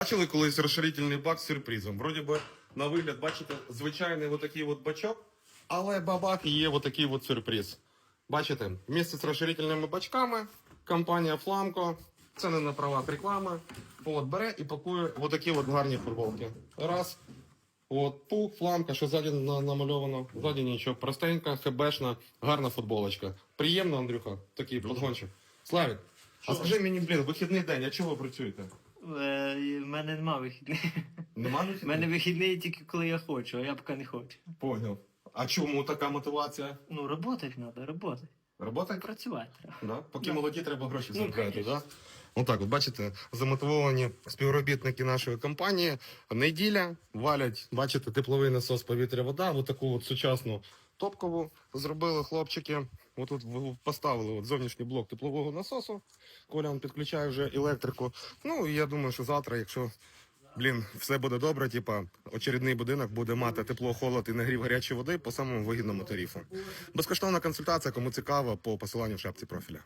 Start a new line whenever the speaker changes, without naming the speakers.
Бачили колись розширительний бак з сюрпризом. Вроді би, на вигляд, бачите, звичайний отакий от бачок, але бабах є отакий от сюрприз. Бачите, місце з розширительними бачками, компанія Фламко, це не на правах реклами. От бере і пакує отакі от гарні футболки. Раз. От пух, фламка, що ззаді на- намальовано, ззаді нічого. Простенька, хебешна, гарна футболочка. Приємно, Андрюха, такий подгончик. Славік, а скажи мені, блін, вихідний день, а чого ви працюєте?
Е, В мене нема вихідних.
Нема
У мене вихідний тільки коли я хочу, а я поки не хочу.
Понял. А чому така мотивація?
Ну, работать треба, работать.
Робота?
Працювати треба.
Да? Поки
Да.
молоді, треба гроші
Ну,
заробляти, да? Отак, от бачите, замотивовані співробітники нашої компанії. Неділя валять, бачите, тепловий насос повітря вода, от таку от сучасну топкову зробили хлопчики. В- поставили от зовнішній блок теплового насосу. Коля підключає вже електрику. Ну і я думаю, що завтра, якщо блін, все буде добре, типа очередний будинок буде мати тепло, холод і нагрів гарячої води по самому вигідному тарифу. Безкоштовна консультація, кому цікаво, по посиланню в шапці профіля.